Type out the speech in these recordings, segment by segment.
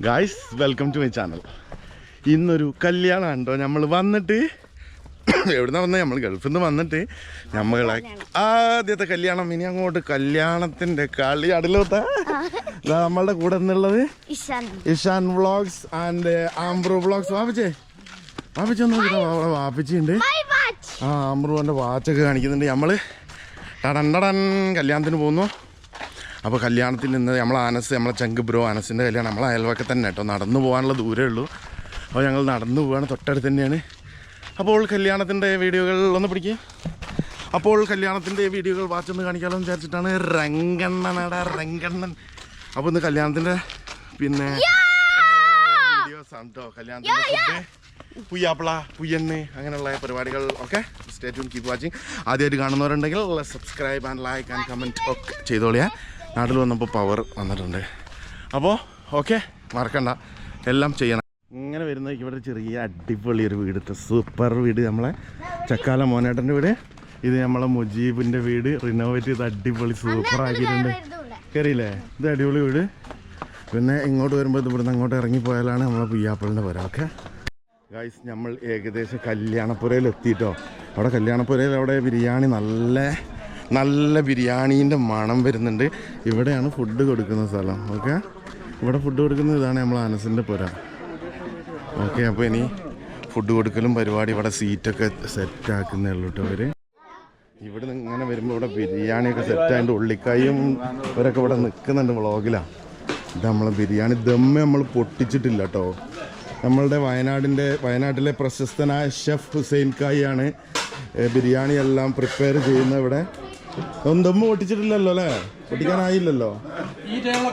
Guys welcome to my channel ഇന്നൊരു കല്യാണം ഉണ്ടോ നമ്മൾ വന്നിട്ട് എവിടുന്ന വന്നത് നമ്മൾ ഗൾഫിൽ നിന്ന് വന്നിട്ട് നമ്മളെ ആദ്യത്തെ കല്യാണം ഇനി അങ്ങോട്ട് കല്യാണത്തിന്റെ കളി അടലോത്ത നമ്മളുടെ കൂടെ നിന്നുള്ളത് Ishan. Ishan vlogs and Ambro vlogs. വാപ്പിച്ചേ വാപ്പിച്ച ഒന്ന് വാപ്പിച്ചുണ്ട് മൈ വാച്ച്. ആ അമ്രുവന്റെ വാച്ചൊക്കെ കാണിക്കുന്നുണ്ട്. നമ്മൾ ടടൻ ടടൻ കല്യാണത്തിന് പോകുന്നു. അപ്പോൾ കല്യാണത്തിൽ നിന്ന് നമ്മൾ ആനസ് നമ്മളെ ചങ്ക് ബ്രോ അനസിന്റെ കല്യാണം നമ്മളെ അയൽവക്കെ തന്നെ കേട്ടോ. നടന്നു പോകാനുള്ള ദൂരമേ ഉള്ളൂ. അപ്പോൾ ഞങ്ങൾ നടന്നു പോവാണ് തൊട്ടടുത്ത് തന്നെയാണ്. അപ്പോൾ കല്യാണത്തിന്റെ വീഡിയോകൾ ഒന്ന് പിടിക്കുക അപ്പോൾ കല്യാണത്തിന്റെ വീഡിയോകൾ വാച്ചൊന്ന് കാണിക്കാമല്ലോ എന്ന് വിചാരിച്ചിട്ടാണ് രംഗണ്ണനട രംഗണ്ണൻ. അപ്പോൾ ഇന്ന് കല്യാണത്തിന്റെ പിന്നെ വീഡിയോസ് ആണ് കേട്ടോ കല്യാണത്തിന്റെ ഫുഡ് പുയ്യാപ്പിള പുയ്യന്ന് അങ്ങനെയുള്ള പരിപാടികൾ ഒക്കെ സ്റ്റേ ട്യൂൺ കീപ്പ് വാച്ചിങ് ആദ്യമായിട്ട് കാണുന്നവരുണ്ടെങ്കിൽ subscribe and like and comment ഒക്കെ ചെയ്തോളിയാ. നാട്ടിൽ വന്നപ്പോൾ പവർ വന്നിട്ടുണ്ട്. അപ്പോൾ ഓക്കെ മറക്കണ്ട. എല്ലാം ചെയ്യണം. ഇങ്ങനെ വരുന്ന ഇവിടെ ചെറിയ അടിപൊളി ഒരു വീട് സൂപ്പർ വീട് നമ്മളെ ചക്കാല മോനേട്ടന്റെ വീട്. ഇത് നമ്മളെ മുജീബിന്റെ വീട്. റിനോവേറ്റ് ചെയ്ത് അടിപൊളി സൂപ്പർ ആക്കിയിട്ടുണ്ട്. കയറിയില്ലേ ഇത് അടിപൊളി വീട്. പിന്നെ ഇങ്ങോട്ട് വരുമ്പോൾ ഇത് ഇവിടുന്ന് അങ്ങോട്ട് ഇറങ്ങിപ്പോയാലാണ് നമ്മളെ പുയ്യാപ്പിളിന്റെ പുര ഓക്കെ ഗൈസ് നമ്മൾ ഏകദേശം കല്യാണപ്പുരയിൽ എത്തിയിട്ടോ അവിടെ കല്യാണപ്പുരയിൽ അവിടെ ബിരിയാണി നല്ല നല്ല ബിരിയാണീന്റെ മണം വരുന്നുണ്ട്. ഇവിടെയാണ് ഫുഡ് കൊടുക്കുന്ന സ്ഥലം. ഓക്കെ ഇവിടെ ഫുഡ് കൊടുക്കുന്ന ഇതാണ് നമ്മൾ അനസിന്റെ പുര. ഓക്കെ അപ്പോൾ ഇനി ഫുഡ് കൊടുക്കലും പരിപാടി ഇവിടെ സീറ്റൊക്കെ സെറ്റ് ആക്കുന്നേ ഉള്ളൂ കേട്ടോ അവർ ഇവിടെ നിന്ന് ഇങ്ങനെ വരുമ്പോൾ ഇവിടെ ബിരിയാണിയൊക്കെ സെറ്റ് ആയിട്ട് ഉള്ളിക്കായും ഇവരൊക്കെ ഇവിടെ നിൽക്കുന്നുണ്ട് വ്ളോഗിലാണ് ഇത് നമ്മളെ ബിരിയാണി ദമ്മ് നമ്മൾ പൊട്ടിച്ചിട്ടില്ല കേട്ടോ നമ്മളുടെ വയനാടിന്റെ വയനാട്ടിലെ പ്രശസ്തനായ ഷെഫ് ഹുസൈൻ കായാണ് ബിരിയാണി എല്ലാം പ്രിപ്പയർ ചെയ്യുന്ന ഇവിടെ. ഒന്നും പൊട്ടിച്ചിട്ടില്ലല്ലോ അല്ലേ? പൊട്ടിക്കാനായില്ലല്ലോ.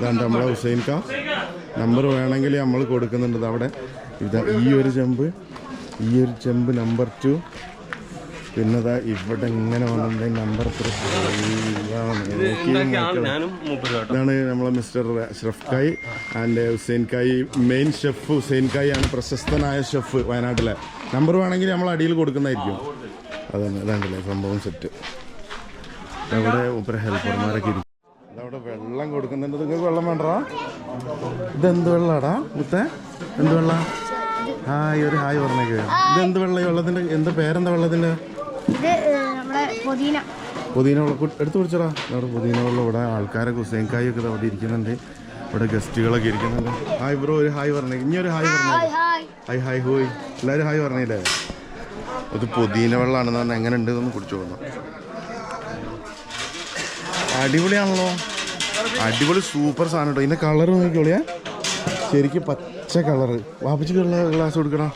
രണ്ട് നമ്മളെ ഹുസൈൻ കാ നമ്പർ വേണമെങ്കിൽ നമ്മൾ കൊടുക്കുന്നുണ്ട് അവിടെ. ഇതാ ഈ ഒരു ചെമ്പ് ഈ ഒരു ചെമ്പ് നമ്പർ ടു. പിന്നെ ഇവിടെ ഇങ്ങനെ വന്നിട്ടുണ്ടെങ്കിൽ നമ്പർ ഇതാണ് നമ്മളെ മിസ്റ്റർ അഷ്റഫ് കായ് ആൻഡ് ഹുസൈൻ കായ് മെയിൻ ഷെഫ് ഹുസൈൻ കായ് ആണ് പ്രശസ്തനായ ഷെഫ് വയനാട്ടിലെ. നമ്പർ വേണമെങ്കിൽ നമ്മൾ അടിയിൽ കൊടുക്കുന്നതായിരിക്കും. അതന്നെ അതാണ്ടല്ലേ സംഭവം സെറ്റ് അവിടെ ഉപര ഹെൽപ്പർമാരൊക്കെ ഇരിക്കും. ഇതവിടെ വെള്ളം കൊടുക്കുന്നുണ്ട്. നിങ്ങൾക്ക് വെള്ളം വേണ്ടടാ? ഇതെന്ത് വെള്ളാടാ? മുത്തേ എന്ത് വെള്ള? ഹായ് ഒരു ഹായ് പറഞ്ഞേക്ക്. ഇതെന്ത് വെള്ളം ഈ വെള്ളത്തിന്റെ എന്ത് പേരെന്താ വെള്ളത്തിന്റെ? പുതിന. പുതിന വെള്ളം എടുത്തു കുടിച്ചടാ. അവിടെ പുതിന വെള്ളം ഇവിടെ ആൾക്കാരൊക്കെ ഹുസൈൻകായൊക്കെ അവിടെ ഇരിക്കുന്നുണ്ട്. ഇവിടെ ഗസ്റ്റുകളൊക്കെ ഇരിക്കുന്നുണ്ട്. ഹായ് ബ്രോ ഒരു ഹായ് പറഞ്ഞേ ഇനി ഒരു ഹായ് പറഞ്ഞേ ഹായ് ഹായ്. ഹായ് എല്ലാവരും ഹായ്. പറഞ്ഞില്ലേ അത് പുതിന വെള്ളമാണെന്ന് പറഞ്ഞാൽ എങ്ങനെ ഉണ്ട് എന്ന് കുടിച്ചു പോകുന്നു അടിപൊളിയാണല്ലോ. അടിപൊളി സൂപ്പർ സാധനം കേട്ടോ ഇതിന്റെ കളർ നോക്കിക്കോളിയാ. ശരിക്കും പച്ച കളറ് വാപ്പിച്ച് ഗ്ലാസ് കൊടുക്കടാ.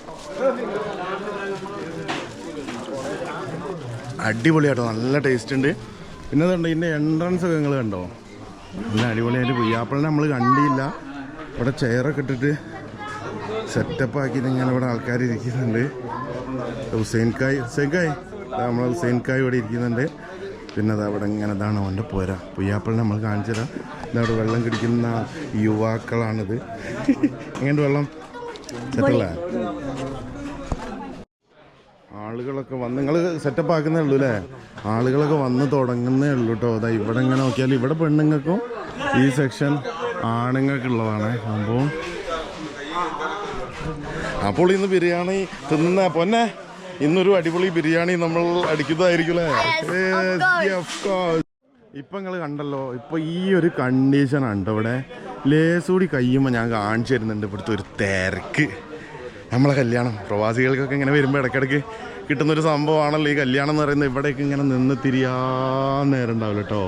അടിപൊളിയാട്ടോ. നല്ല ടേസ്റ്റ് ഉണ്ട്. പിന്നെ അതുണ്ട് ഇതിന്റെ എൻട്രൻസ് ഒക്കെ നിങ്ങൾ കണ്ടോ? നല്ല അടിപൊളിയായിട്ട് പുയ്യാപ്പിളിനെ നമ്മൾ കണ്ടില്ല. ഇവിടെ ചെയറൊക്കെ ഇട്ടിട്ട് സെറ്റപ്പ് ആക്കിയിട്ട് ഇങ്ങനെ ഇവിടെ ആൾക്കാർ ഇരിക്കുന്നുണ്ട്. ഹുസൈൻ കായ് ഹുസൈൻ കായ് നമ്മളെ ഹുസൈൻ ഇവിടെ ഇരിക്കുന്നുണ്ട്. പിന്നെ അവിടെ ഇങ്ങനെ ഇതാണ് അവന്റെ പുര? പുയ്യാപ്പിളിനെ നമ്മൾ കാണിച്ചു തരാം ഇതവിടെ വെള്ളം കുടിക്കുന്ന യുവാക്കളാണിത്. എങ്ങനെ വെള്ളം. സെറ്റല്ലേ? ആളുകളൊക്കെ വന്ന് നിങ്ങൾ സെറ്റപ്പ് ആക്കുന്നേ ഉള്ളൂ അല്ലേ? ആളുകളൊക്കെ വന്ന് തുടങ്ങുന്നേ ഉള്ളൂ കേട്ടോ. അതാ ഇവിടെ ഇങ്ങനെ നോക്കിയാൽ ഇവിടെ പെണ്ണുങ്ങൾക്കും ഈ സെക്ഷൻ ആണുങ്ങൾക്കുള്ളതാണ് അപ്പോൾ അപ്പോൾ ഇന്ന് ബിരിയാണി തിന്ന പൊന്നെ. ഇന്നൊരു അടിപൊളി ബിരിയാണി നമ്മൾ അടിക്കുന്നതായിരിക്കുമല്ലേ ഇപ്പം നിങ്ങൾ കണ്ടല്ലോ ഇപ്പൊ ഈ ഒരു കണ്ടീഷൻ ഉണ്ട് ഇവിടെ. ലേസൂടി കഴിയുമ്പോൾ ഞാൻ കാണിച്ചു തരുന്നുണ്ട് ഇവിടുത്തെ ഒരു തിരക്ക്. നമ്മളെ കല്യാണം പ്രവാസികൾക്കൊക്കെ ഇങ്ങനെ വരുമ്പോൾ ഇടയ്ക്കിടയ്ക്ക് കിട്ടുന്ന ഒരു സംഭവമാണല്ലോ ഈ കല്യാണം എന്ന് പറയുന്നത്. ഇവിടേക്ക് ഇങ്ങനെ നിന്ന് തിരിയാ നേരം ഉണ്ടാവില്ല കേട്ടോ.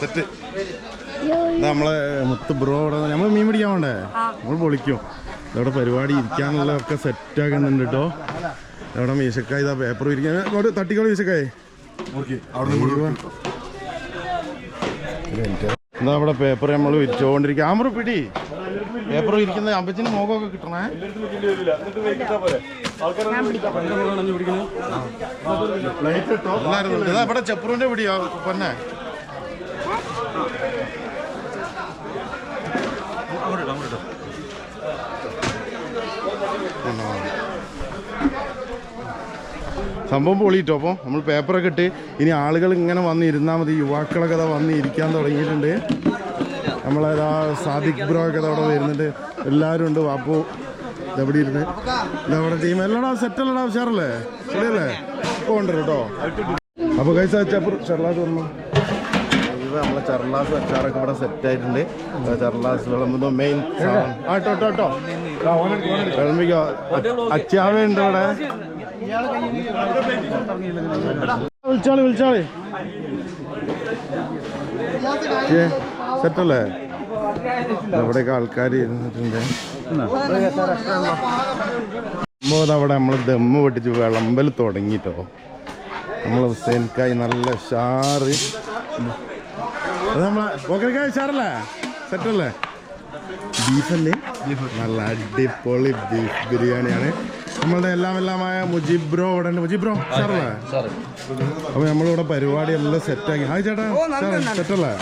സെറ്റ് നമ്മളെ മുത്ത് ബ്രോ അവിടെ നമ്മൾ മീൻ പിടിക്കാൻ വേണ്ടേ നമ്മൾ പൊളിക്കും. ഇവിടെ പരിപാടി ഇരിക്കാനുള്ള ഒക്കെ സെറ്റ് ആക്കുന്നുണ്ട് കേട്ടോ ഇവിടെ മീശക്കായ ഇതാ പേപ്പർ ഇരിക്കാൻ അങ്ങോട്ട് തട്ടിക്കോളൂ മീശക്കായ. എന്താ അവിടെ പേപ്പർ നമ്മൾ വിരിച്ചോണ്ടിരിക്കുക ആമറു പിടി. പേപ്പർ ഇരിക്കുന്ന അമ്പച്ചിന് മോഹമൊക്കെ കിട്ടണേ. എല്ലാരും ഇവിടെ ചെപ്പറുവിന്റെ പിടിയാ പൊന്നെ. സംഭവം പൊളിയിട്ടോ അപ്പോൾ നമ്മൾ പേപ്പറൊക്കെ ഇട്ട് ഇനി ആളുകൾ ഇങ്ങനെ വന്നിരുന്നാൽ മതി. യുവാക്കളൊക്കെ അതാ വന്ന് ഇരിക്കാൻ തുടങ്ങിയിട്ടുണ്ട്. നമ്മളേതാ സാദിഖ് ബ്രോ ഒക്കെ അവിടെ വരുന്നുണ്ട്. എല്ലാവരും ഉണ്ട്. വാപ്പു ഇതെവിടെ ഇരുന്ന്. ഇതവിടെ ടീം എല്ലാടാ സെറ്റ് അല്ലടാ ഉഷാറല്ലേ? ശരിയല്ലേ ഉണ്ട് കേട്ടോ അപ്പോൾ കൈസ അച്ചാപ്പൂർ ചെറുലാസ് വന്നു? ഇത് നമ്മളെ ചെറുലാസ് അച്ചാറൊക്കെ ഇവിടെ സെറ്റ് ആയിട്ടുണ്ട്. ചെറുലാസ് വിളമ്പുന്നു മെയിൻ ആ കേട്ടോ വിളമ്പിക്കോ. അച്ചാവേ ഉണ്ട് ഇവിടെ? വിളിച്ചാളി വിളിച്ചാളി. സെറ്റല്ലേ? ഇവിടെയൊക്കെ ആൾക്കാർ ഇരുന്നിട്ടുണ്ട്. അവിടെ നമ്മൾ ദമ്മ് പൊട്ടിച്ച് വിളമ്പൽ തുടങ്ങിട്ടോ. നമ്മൾ ഹുസൈൻക്കായി നല്ല ഷാറ് അത് നമ്മളെ ഓക്കെ ഷാറല്ലേ സെറ്റല്ലേ? ബീഫല്ലേ? നല്ല അടിപൊളി ബീഫ് ബിരിയാണിയാണ്. നമ്മളുടെ എല്ലാം എല്ലാമായ മുജീബ് ബ്രോ ഇവിടെ ഉണ്ട്. മുജീബ് ബ്രോ സാറല്ലേ അപ്പൊ നമ്മളിവിടെ പരിപാടി എല്ലാം സെറ്റാക്കി ഹായ് ചേട്ടാ. സെറ്റല്ലേ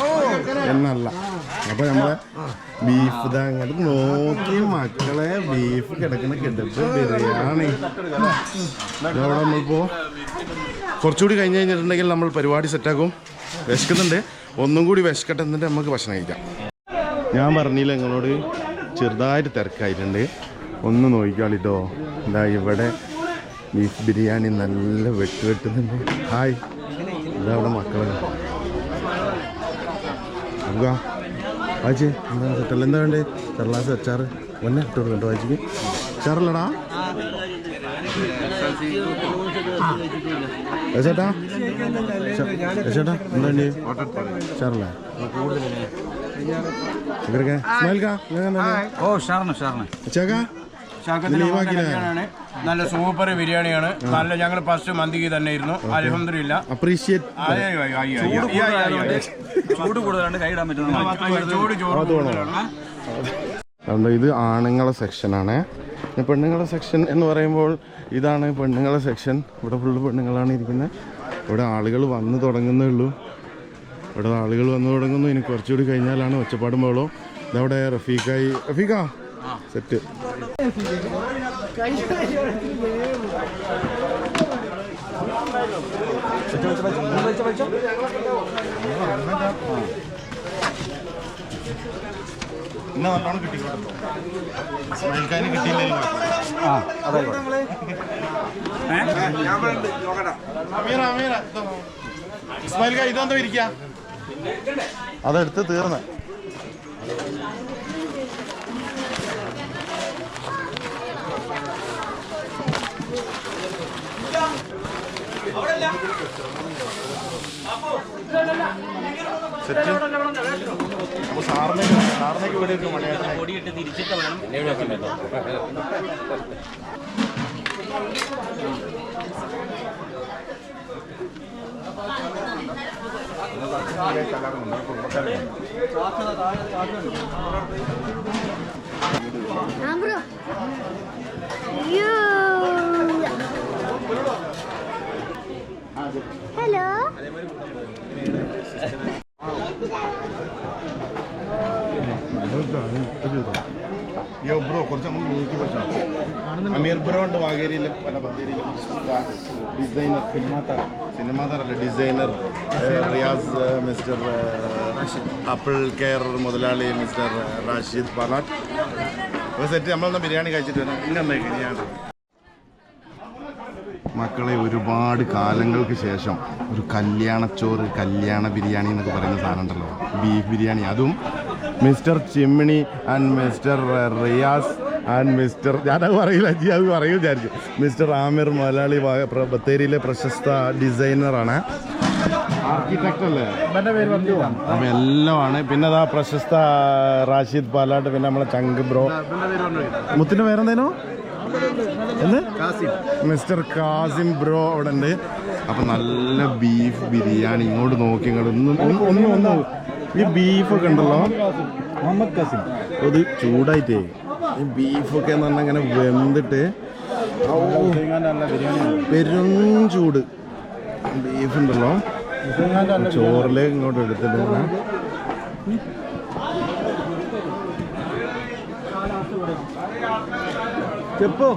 എന്നല്ല. അപ്പൊ നമ്മളെ ബീഫ് അങ്ങോട്ട് നോക്കി മക്കളെ ബീഫ് കിടക്കുന്ന കിടപ്പ് ബിരിയാണി. അവിടെ നമ്മളിപ്പോ കുറച്ചുകൂടി കഴിഞ്ഞ് കഴിഞ്ഞിട്ടുണ്ടെങ്കിൽ നമ്മൾ പരിപാടി സെറ്റാക്കും വിശക്കുന്നുണ്ട്. ഒന്നും കൂടി വിശക്കട്ടെ എന്നിട്ട് നമുക്ക് ഭക്ഷണം കഴിക്കാം. ഞാൻ പറഞ്ഞില്ല നിങ്ങളോട് ചെറുതായിട്ട് തിരക്കായിട്ടുണ്ട്. ഒന്ന് നോക്കിക്കാളിട്ടോ എന്താ ഇവിടെ ബീഫ് ബിരിയാണി നല്ല വെട്ട് വെട്ടുന്നുണ്ട്. ഹായ്. ഇതാ അവിടെ മക്കളെ. നമുക്ക് വായിച്ചേ. എന്താ സെറ്റല്ല? എന്താ വേണ്ടേ? ചെറുലാസ് അച്ചാറ്. ഒന്നെ ഇട്ട് കൊടുക്കട്ടോ വായിച്ചിക്ക്. അച്ചാറല്ലടാ. ചേട്ടാ. ചേട്ടാ എന്താ വേണ്ടി അച്ചാറല്ലേ? ഇവർക്ക് സ്മൈൽക്കാ ഓ ഷാറിന് ഷാറിന്. ചേക്കാ. ലീവാക്കില്ലേ? നല്ല സൂപ്പർ ബിരിയാണിയാണ്. നല്ല ഞങ്ങൾ ഫസ്റ്റ് മന്തിക്ക് തന്നെ ഇരുന്നു അലഹമില്ല അപ്രീഷിയേറ്റ് ചൂട് കൂടുതലാണ് കൈയിടാൻ പറ്റുന്ന ചൂട് ചോറ് കൂടുതലാണ്. അതുകൊണ്ട് ഇത് ആണുങ്ങളെ സെക്ഷനാണ് പെണ്ണുങ്ങളെ സെക്ഷൻ എന്ന് പറയുമ്പോൾ ഇതാണ് പെണ്ണുങ്ങളെ സെക്ഷൻ ഇവിടെ ഫുള്ള് പെണ്ണുങ്ങളാണ് ഇരിക്കുന്നത്. ഇവിടെ ആളുകൾ വന്ന് തുടങ്ങുന്നേ ഉള്ളൂ. ഇവിടെ ആളുകൾ വന്നു തുടങ്ങുന്നു. ഇനി കുറച്ചുകൂടി കഴിഞ്ഞാലാണ് ഒച്ചപ്പാടും ബഹളവും. ഇതവിടെ റഫീഖായി റഫീഖ സെറ്റ്. ഇന്ന് നല്ലോണം കിട്ടിക്കോട്ടോ സ്മൈൽക്കാരന് കിട്ടിയില്ലെങ്കിൽ അമീറ അമീറ ഇസ്മായിൽ ഇതെന്തോ ഇരിക്ക? അതെടുത്ത് തീർന്ന്. അപ്പൊ സാറിനേക്ക് സാറിനേക്ക് ഇവിടെ മണിയാണ് ആ bro you hello. Yo bro കുറച്ച് നമുക്ക് നീക്കി പറ്റാം അമീർ ബ്രോ ഉണ്ട് വാഗേരിയിൽ പല ബത്തേരിയിലും ഡിസൈനർ സിനിമാതാര സിനിമാതാരല്ല designer Riyas mister Apple care മുതലാളി മിസ്റ്റർ റാഷിദ് പാലാട്ട്. അപ്പോൾ സെറ്റ് നമ്മളൊന്ന് ബിരിയാണി കഴിച്ചിട്ട് വരാം. ഇങ്ങനെ ബിരിയാണി മക്കളെ ഒരുപാട് കാലങ്ങൾക്ക് ശേഷം ഒരു കല്യാണച്ചോറ് കല്യാണ ബിരിയാണി എന്നൊക്കെ പറയുന്ന സാധനം ഉണ്ടല്ലോ ബീഫ് ബിരിയാണി. അതും mister Chimmini and mister Riyas and mister ഞാനത് പറയില്ല ജി അത് പറയും വിചാരിച്ചു. മിസ്റ്റർ ആമിർ മലയാളി ബത്തേരിയിലെ പ്രശസ്ത ഡിസൈനറാണ്. ആർക്കിടെക്റ്റ് അല്ലേ അപ്പൊ എല്ലാമാണ്. പിന്നെ അതാ പ്രശസ്ത റാഷിദ് പാലാട്ട് പിന്നെ നമ്മളെ ചങ്ക് ബ്രോ. മുത്തിന്റെ പേരെന്തേനോ മിസ്റ്റർ കാസിം ബ്രോ അവിടെ ഉണ്ട് അപ്പൊ നല്ല ബീഫ് ബിരിയാണി ഇങ്ങോട്ട് നോക്കി ഇങ്ങോട്ട് ഒന്ന് ഈ ബീഫൊക്കെ ഉണ്ടല്ലോ. കാസിം അത് ചൂടായിട്ടേ. ഈ ബീഫൊക്കെ എന്ന് പറഞ്ഞാൽ ഇങ്ങനെ വെന്തിട്ട് പെരും ചൂട്. ബീഫ് ഉണ്ടല്ലോ. ചോറിലേക്ക് ഇങ്ങോട്ട് എടുത്തിട്ട്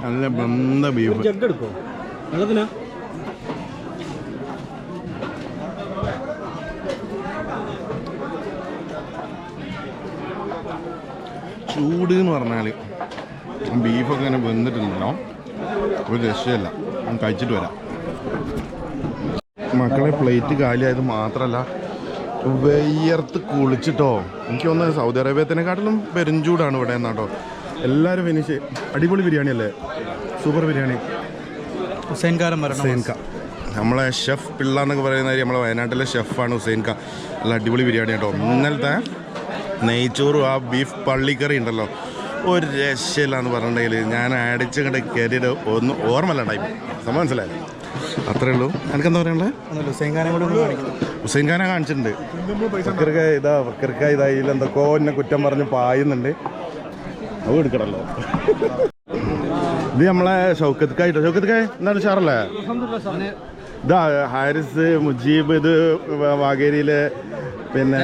നല്ല ബന്ധ ബീഫ്. ജഗ്ഗെടുക്കോ വെള്ളത്തിനാ? ചൂട് എന്ന് പറഞ്ഞാൽ ബീഫൊക്കെ ഇങ്ങനെ വെന്നിട്ടുണ്ടല്ലോ ഒരു രക്ഷയല്ല. കഴിച്ചിട്ട് വരാം. മക്കളെ പ്ലേറ്റ് കാലിയായത് മാത്രല്ല വെയ്യർത്ത് കുളിച്ചിട്ടോ. എനിക്ക് തോന്നുന്നത് സൗദി അറേബ്യത്തിനെക്കാട്ടിലും പെരുംചൂടാണ് ഇവിടെ എന്നാട്ടോ. എല്ലാവരും ഫിനിഷ് അടിപൊളി ബിരിയാണി അല്ലേ? സൂപ്പർ ബിരിയാണി. ഹുസൈൻകാരൻ വരണം ഹുസൈൻ നമ്മളെ ഷെഫ് പിള്ള എന്നൊക്കെ പറയുന്ന നമ്മളെ വയനാട്ടിലെ ഷെഫാണ് ഹുസൈൻ ക നല്ല അടിപൊളി ബിരിയാണി കേട്ടോ. ഇന്നലത്തെ നെയ്ച്ചോറും ആ ബീഫ് പള്ളിക്കറി ഉണ്ടല്ലോ. ഒരു രക്ഷയില്ലാന്ന് പറഞ്ഞിട്ടുണ്ടെങ്കിൽ ഞാൻ അടിച്ച് കണ്ട കയറിയിട്ട് ഒന്നും ഓർമ്മല്ല ടൈം സംഭവം മനസ്സിലായി? അത്രേ ഉള്ളൂ. എനിക്കെന്താ പറയാനുള്ളത് കൂടെ കാണിക്കുന്നു ഹുസൈൻ ഖാനെ കാണിച്ചിട്ടുണ്ട്. ഇതാ ഫക്കീർക്ക ഇതാ എന്നെ കുറ്റം പറഞ്ഞ് പായുന്നുണ്ട്. അത് എടുക്കണല്ലോ. ഇത് നമ്മളെ ഷൗക്കത്ത് കായിട്ടോ ഷൗക്കത്ത് കായ് എന്താണ് ഷാറല്ലേ ഇതാ ഹാരിസ് മുജീബ് ഇത് വാഗേരിയിലെ പിന്നെ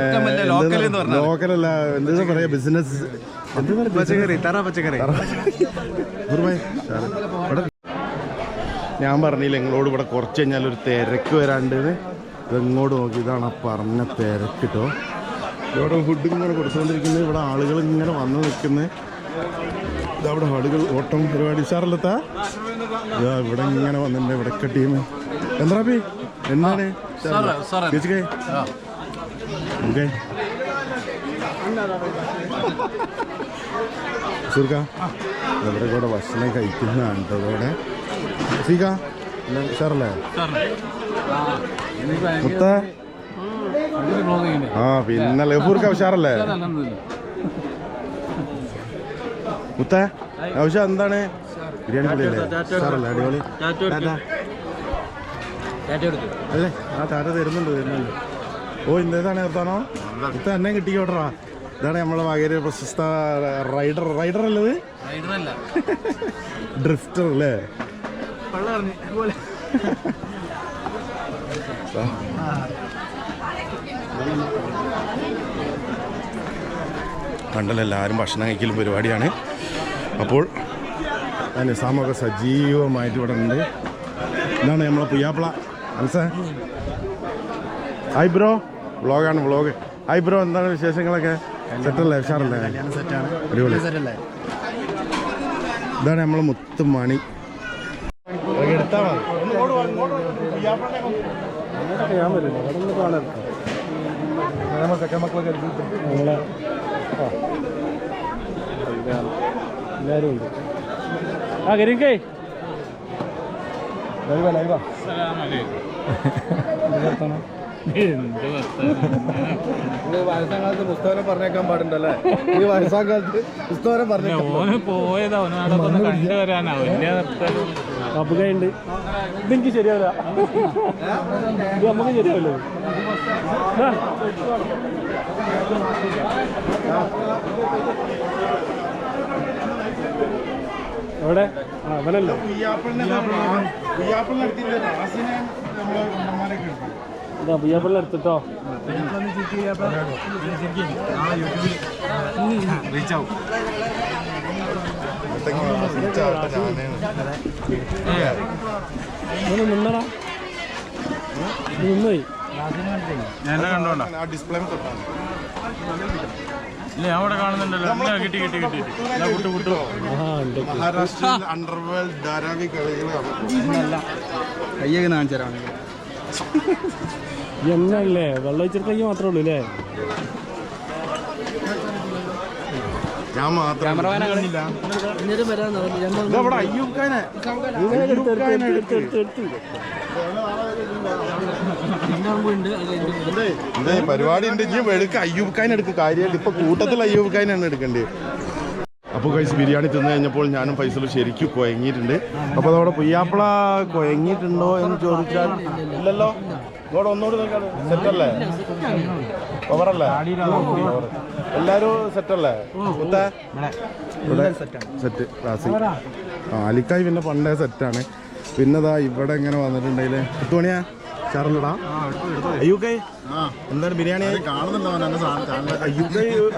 ലോക്കലല്ല എന്താ പറയാ? ബിസിനസ് പച്ചക്കറി തറ പച്ചക്കറി. ഞാൻ പറഞ്ഞില്ല നിങ്ങളോട് ഇവിടെ കുറച്ച് കഴിഞ്ഞാൽ ഒരു തിരക്ക് വരാണ്ട്. ഇതെങ്ങോട്ട് നോക്കി ഇതാണ് ആ പറഞ്ഞ തിരക്കിട്ടോ കേട്ടോ ഇവിടെ ഫുഡ് ഇങ്ങനെ കൊടുത്തുകൊണ്ടിരിക്കുന്നത് ഇവിടെ ആളുകൾ ഇങ്ങനെ വന്ന് നിൽക്കുന്നത് ഇതവിടെ ആളുകൾ ഓട്ടം പരിപാടി. സാറല്ലത്താ? ഇതാ ഇവിടെ ഇങ്ങനെ വന്നിട്ടുണ്ട് ഇവിടെ ടീം എന്താ എന്താണ്? ചേച്ചിക്കേ? ഓക്കെ. സുർക്ക ഇവിടെ കൂടെ ഭക്ഷണം കഴിക്കുന്നതാണ് കേട്ടോ ഇവിടെ സീക സാറല്ലേ? മുത്ത? ആ പിന്നെ ലഫൂർക്ക ഉഷാറല്ലേ? മുത്ത ആവശ്യം എന്താണ്? ബിരിയാണി പൊളിയല്ലേ? സാറല്ലേ അടിപൊളി. അല്ലേ? ആ ടാറ്റ തരുന്നുണ്ട് തരുന്നുണ്ട്. ഓ ഇന്നേതാണ് നിർത്താനോ മുത്ത എന്നെ കിട്ടിക്കോട്ടറാ ഇതാണ് നമ്മളെ വകര് പ്രശസ്ത റൈഡർ. റൈഡർ അല്ലത് ഡ്രിഫ്റ്റർ അല്ലേ? കണ്ടല്ലോ എല്ലാവരും ഭക്ഷണം കഴിക്കലും പരിപാടിയാണ്. അപ്പോൾ അതിന് നിസാമൊക്കെ സജീവമായിട്ട് ഇവിടെ ഉണ്ട്. ഇതാണ് നമ്മളെ പുയ്യാപ്പിള. മനസ്സേ ഹായ് ബ്രോ വ്ളോഗാണ് വ്ളോഗ് ഹായ് ബ്രോ എന്താണ് വിശേഷങ്ങളൊക്കെ? സെറ്റല്ലേ ഉഷാറല്ലേ? അടിപൊളി. ഇതാണ് നമ്മളെ മുത്തുമണി. എടുത്താ എല്ലാവരും ഉണ്ട്. ആ കരിക്കേ വയസ്സാകാലത്ത് പുസ്തകം പറഞ്ഞേക്കാൻ പാടുണ്ടല്ലേ? ഈ വയസ്സാകാലത്ത് പുസ്തകം പറഞ്ഞേക്കാൻ പോയതാ ഓന് അതൊക്കെ കണ്ടു വരാനാ. വലിയ കപ്പുകയുണ്ട് ഇതെനിക്ക് ശരിയാവില്ല. ഇത് നമുക്ക് ശരിയാവില്ല? ദാ. എവിടെ ആ അവനല്ല ഇതാ പുയ്യാപ്പള്ളി എടുത്തിട്ടോ? നിന്നടാ. നിന്നോയി ഞാൻ എന്നെ കണ്ടോണ്ടാ? ഡിസ്പ്ലേ തൊട്ടാണ് മഹാരാഷ്ട്രയിൽ അണ്ടർവേൾഡ് ധാരാവി കളികളാണ് കയ്യൊക്കെ കാണിച്ചു തരാം എന്നല്ലേ വെള്ളം ഒഴിച്ചിട്ട് മാത്രമേ ഉള്ളൂ അല്ലേ ഞാൻ മാത്രം ഇതവിടെ. ഇതേ പരിപാടി ഉണ്ട് ഇനി വെളുക്ക് അയ്യൂബ് ഖാൻ എടുക്ക്. കാര്യമായിട്ട് ഇപ്പൊ കൂട്ടത്തിൽ അയ്യൂബ് ഖാനാണ് എടുക്കേണ്ടത് അപ്പോൾ കൈസ് ബിരിയാണി തിന്നു കഴിഞ്ഞപ്പോൾ ഞാനും ഫൈസലും ശരിക്കും കുഴങ്ങിയിട്ടുണ്ട് അപ്പോൾ അതവിടെ പുയ്യാപ്പിള കുഴങ്ങിയിട്ടുണ്ടോ എന്ന് ചോദിച്ചാൽ ഇല്ലല്ലോ. ഇങ്ങോട്ട് ഒന്നുകൂടി നോക്കാം സെറ്റല്ലേ? ഓവറല്ലേ എല്ലാരും സെറ്റല്ലേ? ഇവിടെ സെറ്റ് റാസി ആ അലിക്കായ് പിന്നെ പണ്ടേ സെറ്റാണ് പിന്നെ ഇതാ ഇവിടെ ഇങ്ങനെ വന്നിട്ടുണ്ടെങ്കിൽ പത്തുമണിയാ ചാറല്ലടാ അയ്യൂക്കൈ എന്താണ് ബിരിയാണി?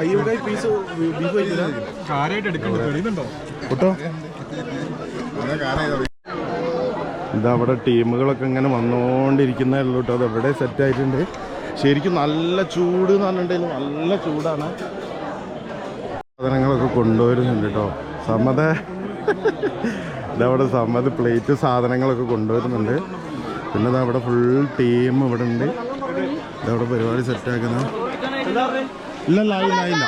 അയ്യൂക്കായ് പീസ് ബീഫ് കഴിക്കില്ല കേട്ടോ. ഇതാ അവിടെ ടീമുകളൊക്കെ ഇങ്ങനെ വന്നുകൊണ്ടിരിക്കുന്നേ ഉള്ളൂ കേട്ടോ. അത് എവിടെ സെറ്റ് ആയിട്ടുണ്ട്. ശരിക്കും നല്ല ചൂട് എന്ന് പറഞ്ഞിട്ടുണ്ടെങ്കിൽ നല്ല ചൂടാണ്. സാധനങ്ങളൊക്കെ കൊണ്ടുവരുന്നുണ്ട് കേട്ടോ. സമ്മത. ഇതവിടെ സമ്മത പ്ലേറ്റ് സാധനങ്ങളൊക്കെ കൊണ്ടുവരുന്നുണ്ട്. പിന്നെ ഇതാ അവിടെ ഫുൾ ടീം ഇവിടെ ഉണ്ട്. ഇതവിടെ പരിപാടി സെറ്റാക്കുന്നത് ഇല്ലല്ല ആയില്ല ആയില്ല.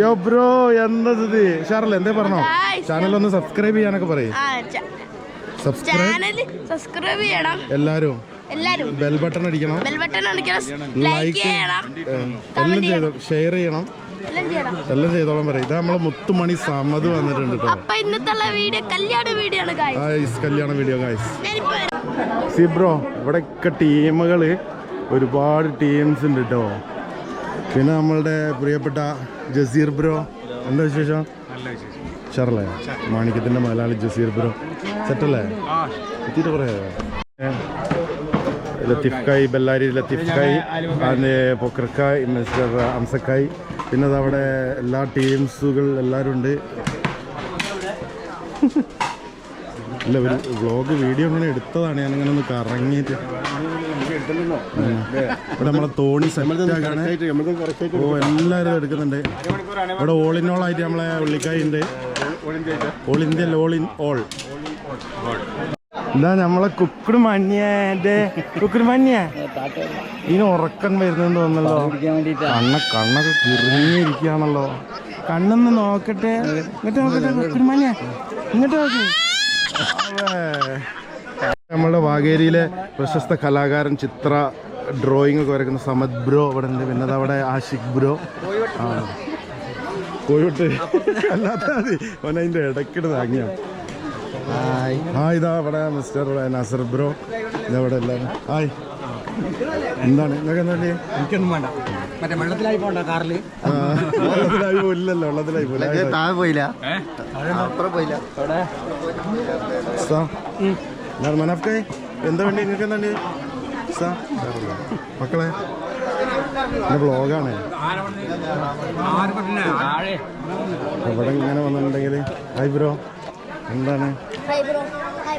യോ ബ്രോ എന്താ ഇത്? ഷാറല്ല എന്തേ പറഞ്ഞോ. ചാനൽ ഒന്ന് സബ്സ്ക്രൈബ് ചെയ്യാനൊക്കെ പറയും. ചാനൽ സബ്സ്ക്രൈബ് ചെയ്യണം. എല്ലാരും എല്ലാരും. ബെൽ ബട്ടൺ അടിക്കണം. ബെൽ ബട്ടൺ അടിക്കണം. ലൈക്ക് ചെയ്യണം. എല്ലാം ചെയ്തു ഷെയർ ചെയ്യണം. എല്ലാം ചെയ്തോളം പറയും. ഇത് നമ്മളെ മുത്തുമണി സമ്മത് വന്നിട്ടുണ്ട് കേട്ടോ അപ്പൊ ഇന്നത്തെ വീഡിയോ കല്യാണ വീഡിയോ. ഗായ്സ് കല്യാണ വീഡിയോ ഗായ്സ് ഞാനിപ്പോ ബ്രോ ഇവിടെയൊക്കെ ടീമുകൾ ഒരുപാട് ടീംസ് ഉണ്ട് കേട്ടോ പിന്നെ നമ്മളുടെ പ്രിയപ്പെട്ട ജസീർ ബ്രോ. എന്താ വിശേഷം? ഷറല്ലേ മാണിക്യത്തിന്റെ മലയാളി ജസീർ ബ്രോ. സെറ്റല്ലേ? എത്തിയിട്ട് കുറേ ലത്തീഫ് കായ് ബെല്ലാരി ലത്തിഫ്കായ് അതിന് പൊക്കർക്കായ് മിസ്റ്റർ അംസക്കായ്. പിന്നെ അതവിടെ എല്ലാ ടീംസുകൾ എല്ലാവരും ഉണ്ട്. ഇല്ല ഒരു വ്ളോഗ് വീഡിയോ ഇങ്ങനെ എടുത്തതാണ്. ഞാൻ ഇങ്ങനെ ഒന്ന് കറങ്ങിയിട്ട്. ഇവിടെ നമ്മളെ തോണി സെറ്റാക്കാണ് ഓ എല്ലാവരും എടുക്കുന്നുണ്ട്. ഇവിടെ ഓൾ ഇൻ ഓൾ ആയിട്ട് നമ്മളെ ഉള്ളിക്കായി ഉണ്ട്. All India all in all എന്താ നമ്മളെ കുക്കുട് മഞ്ഞേ കുക്കുട് മഞ്ഞ? ഇതിന് ഉറക്കം വരുന്നെന്ന് തോന്നല്ലോ കണ്ണ കണ്ണൊക്കെ കിറങ്ങിയിരിക്കുകയാണല്ലോ കണ്ണൊന്ന് നോക്കട്ടെ. ഇങ്ങോട്ട് നോക്കട്ടെ കുക്കുട് മഞ്ഞ. ഇങ്ങോട്ട് നോക്കി. നമ്മളുടെ വാഗേരിയിലെ പ്രശസ്ത കലാകാരൻ ചിത്ര ഡ്രോയിങ് ഒക്കെ വരക്കുന്ന സമദ് ബ്രോ അവിടെ ഉണ്ട്. പിന്നെ അവിടെ ആഷിഖ് ബ്രോ. കോഴിട്ട് അല്ലാത്ത മതി. അവൻ അതിന്റെ ഇടയ്ക്കിട് താങ്ങിയ. ആ ഇതാ ഇവിടെ മിസ്റ്റർ നസർ ബ്രോ. ഇതവിടെ എല്ലാവരും ഹായ് എന്താണ്? നിങ്ങൾക്ക് എന്താണ് എനിക്കൊന്നും വേണ്ട. മറ്റേ വെള്ളത്തിലായി പോണ്ട വെള്ളത്തിലായി പോയില്ലല്ലോ വെള്ളത്തിലായി പോയില്ല? താഴെ പോയില്ല അപ്പുറം പോയില്ല. മനാഫ്കേ. എന്താ വേണ്ടി? നിങ്ങൾക്ക് എന്താണ് വേണ്ടി? സാ മക്കളെ എന്റെ ബ്ലോഗാണ് ഇവിടെ ഇങ്ങനെ വന്നിട്ടുണ്ടെങ്കിൽ ഹായ് ബ്രോ എന്താണ്?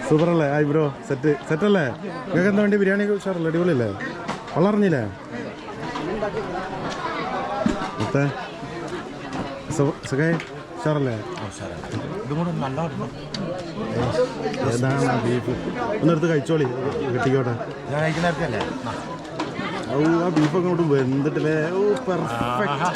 സൂപ്പറല്ലേ? ഹായ് ബ്രോ സെറ്റ് സെറ്റ് അല്ലേ? നിങ്ങൾക്ക് എന്താ വേണ്ടി ബിരിയാണി ഉഷാറല്ലേ? അടിപൊളിയല്ലേ? വളർന്നില്ലേ സുഖായി ഉഷാറല്ലേ? ഏതാണ് ബീഫ് ഒന്നെടുത്ത് കഴിച്ചോളി. കിട്ടിക്കോട്ടെ. ഓ ആ ബീഫ് അങ്ങോട്ട് വെന്തിട്ടില്ലേ? ഓ പെർഫെക്റ്റ്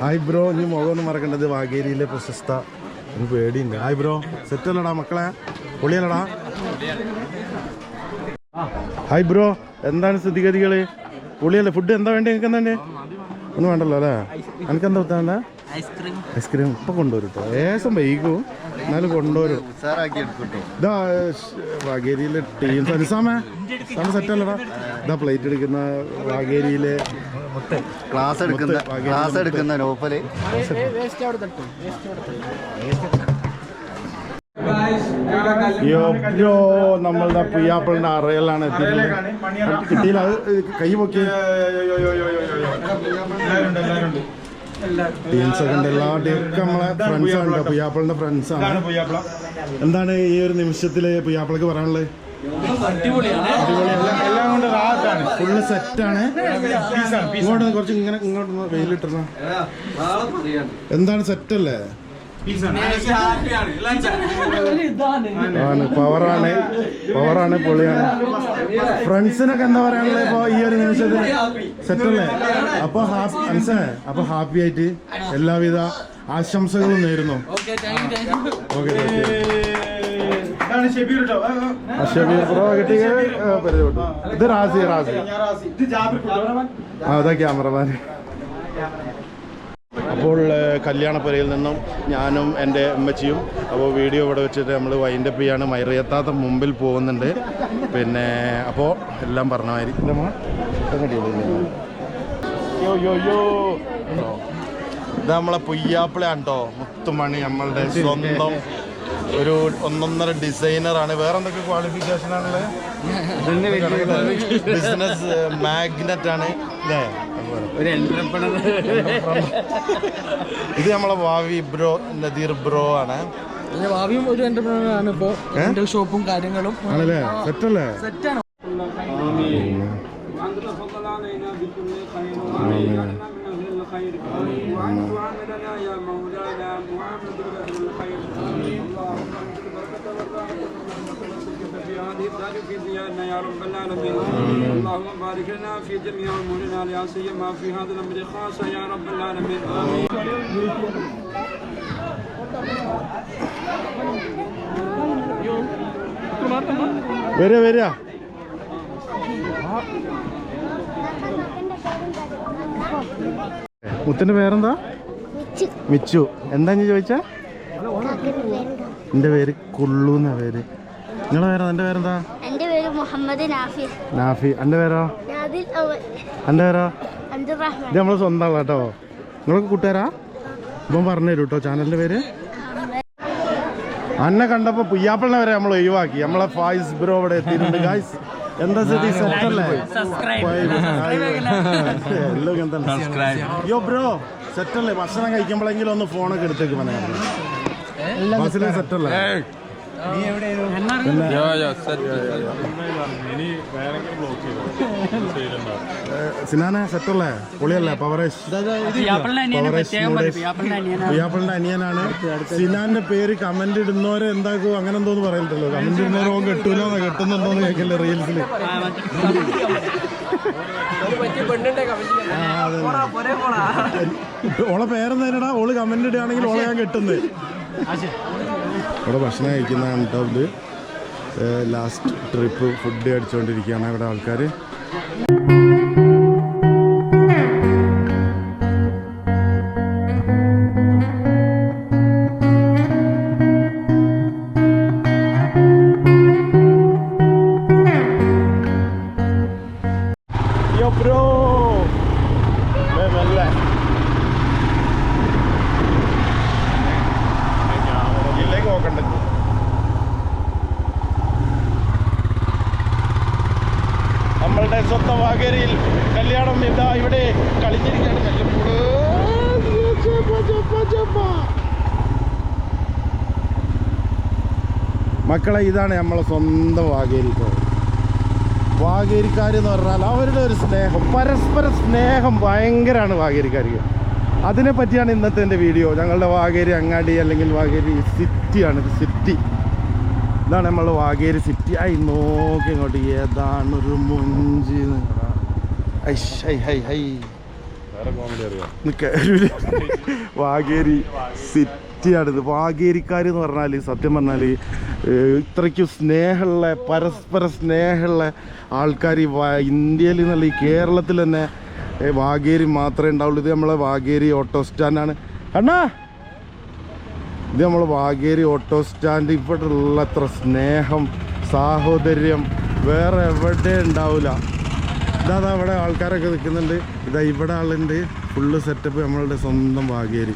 ഹായ് ബ്രോ ഇനി മുഖമൊന്നും മറക്കേണ്ടത്. വാഗേരിയിലെ പ്രശസ്ത. ഒരു പേടിയുണ്ട്. ഹായ് ബ്രോ സെറ്റ് അല്ലടാ മക്കളെ. പൊളിയല്ലടാ. ഹായ് ബ്രോ എന്താണ് സ്ഥിതിഗതികൾ പൊളിയല്ലേ? ഫുഡ് എന്താ വേണ്ടി? നിങ്ങൾക്ക് എന്താ ഒന്നും വേണ്ടല്ലോ അല്ലേ? എനിക്ക് എന്താ വേണ്ട? ഐസ്ക്രീം ഐസ്ക്രീം ഇപ്പം കൊണ്ടുവരും കേട്ടോ ഏസം വൈകും. എന്നാലും കൊണ്ടുവരും. ഇതാ വാഗേരിയിലെ ടീം സനുസാമേ സാമ സെറ്റ് അല്ലടാ. ഇതാ പ്ലേറ്റ് എടുക്കുന്ന വാഗേരിയിലെ ക്ലാസ് എടുക്കുന്ന ക്ലാസ്. എടുക്കുന്ന നോപ്പൽ യോ നമ്മളുടെ പുയ്യാപ്പിളിന്റെ അറയലാണ് എത്തിയിട്ടുള്ളത്. കിട്ടിയില്ല അത് കൈ പൊക്കി. ടീംസ് ഒക്കെ ഉണ്ട് എല്ലാ ടീം നമ്മളെ ഫ്രണ്ട്സ് ആണ് കേട്ടോ. പുയ്യാപ്പിളിന്റെ ഫ്രണ്ട്സ് ആണ്. എന്താണ് ഈ ഒരു നിമിഷത്തിൽ പുയ്യാപ്പിളക്ക് പറയാനുള്ളത്? ഫുള്ള് സെറ്റാണ് ഇങ്ങോട്ട് കുറച്ച് ഇങ്ങനെ ഇങ്ങോട്ട് നിന്ന് വെയിലിട്ടിരുന്ന എന്താണ് സെറ്റല്ലേ ആണ്. പവറാണ് പവറാണ് പൊളിയാണ്. ഫ്രണ്ട്സിനൊക്കെ എന്താ പറയാനുള്ളത് ഇപ്പൊ ഈ ഒരു നിമിഷത്തിൽ? സെറ്റല്ലേ? അപ്പൊ ഹാപ്പി അപ്പൊ ഹാപ്പി ആയിട്ട് എല്ലാവിധ ആശംസകളും നേരുന്നു. ഓക്കെ ഷബീർ ബ്രോ കിട്ടിയ ഇത് റാസി റാസി. അതാ ക്യാമറമാൻ. അപ്പോൾ കല്യാണപ്പുരയിൽ നിന്നും ഞാനും എന്റെ അമ്മച്ചിയും അപ്പോൾ വീഡിയോ ഇവിടെ വെച്ചിട്ട് നമ്മൾ വൈൻഡപ്പ് ചെയ്യാണ്. മൈറിയെത്താത്ത മുമ്പിൽ പോകുന്നുണ്ട്. പിന്നെ അപ്പോൾ എല്ലാം പറഞ്ഞ മാതിരി ഇതാ നമ്മളെ പുയ്യാപ്പിളാണ്ടോ മുത്തുമണി നമ്മളുടെ സ്വന്തം ഒരു ഒന്നൊന്നര ഡിസൈനറാണ് വേറെ എന്തൊക്കെ ക്വാളിഫിക്കേഷൻ ആണുള്ളത്? ബിസിനസ് മാഗ്നറ്റ് ആണ്. അല്ലേ ഇത് നമ്മളെ ഭാവി ബ്രോ നദീർ ബ്രോ ആണ്. ഭാവിയും ഒരു എന്റർപ്രണർ ആണ് ഇപ്പോ. ഷോപ്പും കാര്യങ്ങളും. സെറ്റാണ് اللهم بارك لنا في جميع امورنا لا سيما في هذا الامر خاصه يا رب العالمين امين വരിക വരിക മുത്തിന്റെ പേരെന്താ മിച്ചു എന്താ ഞാൻ ചോദിച്ചാ എന്റെ പേര് കുള്ളു എന്നാ പേര് നിങ്ങളെ പേരാ എന്റെ പേരെന്താ എന്റെ പേര് മുഹമ്മദ് നാഫി. നാഫി. എന്റെ പേരോ? എന്റെ പേരോ? ഇത് നമ്മളെ സ്വന്തം ആളാ കേട്ടോ. നിങ്ങളൊക്കെ കൂട്ടുകാരാ? ഇപ്പം പറഞ്ഞു തരൂ കേട്ടോ ചാനലിന്റെ പേര്. അന്നെ കണ്ടപ്പോ പുയ്യാപ്പിളിനെ വരെ നമ്മൾ ഒഴിവാക്കി. നമ്മളെ ഫായിസ് ബ്രോ ഇവിടെ എത്തിയിട്ടുണ്ട്. ഗായ്സ് എന്താ സ്ഥിതി? സെറ്റല്ലേ എല്ലാം തന്നെ. യോ ബ്രോ സെറ്റല്ലേ? ഭക്ഷണം കഴിക്കുമ്പോഴെങ്കിലും ഒന്ന് ഫോണൊക്കെ എടുത്തേക്ക് മനസ്സിലായി സെറ്റല്ലേ? സിനാനെ സെറ്റല്ലേ? പൊളിയല്ലേ? പവറേഷ്. അനിയനാണ്. സിനാന്റെ പേര് കമന്റ് ഇടുന്നവരെ എന്താക്കും അങ്ങനെ എന്തോന്ന് പറയണ്ടല്ലോ? കമന്റ് ഇടുന്നവരോ കെട്ടൂലോ? കെട്ടുന്നുണ്ടോന്ന് കേൾക്കില്ല റീൽസിൽ ഓളെ പേരെന്താ ഓൾ കമന്റ് ഇടുകയാണെങ്കിൽ ഓളെ ഞാൻ കെട്ടുന്നത് ഇവിടെ ഭക്ഷണം കഴിക്കുന്നതാണ് കേട്ടോ ലാസ്റ്റ് ട്രിപ്പ് ഫുഡ് അടിച്ചുകൊണ്ടിരിക്കുകയാണ് ഇവിടെ ആൾക്കാർ മക്കളെ ഇതാണ് നമ്മളെ സ്വന്തം വാഗേരിക്കോ വാഗേരിക്കാർ എന്ന് പറഞ്ഞാൽ അവരുടെ ഒരു സ്നേഹം പരസ്പര സ്നേഹം ഭയങ്കരമാണ് വാഗേരിക്കാർക്ക്. അതിനെ പറ്റിയാണ് ഇന്നത്തെ എന്റെ വീഡിയോ. ഞങ്ങളുടെ വാഗേരി അങ്ങാടി അല്ലെങ്കിൽ വാഗേരി സിറ്റിയാണ് ഇത് സിറ്റി ഇതാണ് നമ്മൾ വാഗേരി സിറ്റി ആയി നോക്കി ഇങ്ങോട്ട് ഏതാണ് ഒരു മുഞ്ചി. വാഗേരി സിറ്റിയാണിത് വാഗേരിക്കാർ എന്ന് പറഞ്ഞാൽ സത്യം പറഞ്ഞാൽ ഇത്രയ്ക്കും സ്നേഹമുള്ള പരസ്പര സ്നേഹമുള്ള ആൾക്കാർ ഈ ഇന്ത്യയിൽ നിന്നുള്ള ഈ കേരളത്തിൽ തന്നെ വാഗേരി മാത്രമേ ഉണ്ടാവുള്ളൂ. ഇത് നമ്മളെ വാഗേരി ഓട്ടോ സ്റ്റാൻഡാണ്. അണ്ണാ! ഇത് നമ്മൾ വാഗേരി ഓട്ടോ സ്റ്റാൻഡ് ഇവിടെ ഉള്ള അത്ര സ്നേഹം സാഹോദര്യം വേറെ എവിടെ ഉണ്ടാവില്ല ഇതാ അവിടെ ആൾക്കാരൊക്കെ നിൽക്കുന്നുണ്ട്. ഇതാ ഇവിടെ ആളുണ്ട്. ഫുള്ള് സെറ്റപ്പ് നമ്മളുടെ സ്വന്തം വാഗേരി.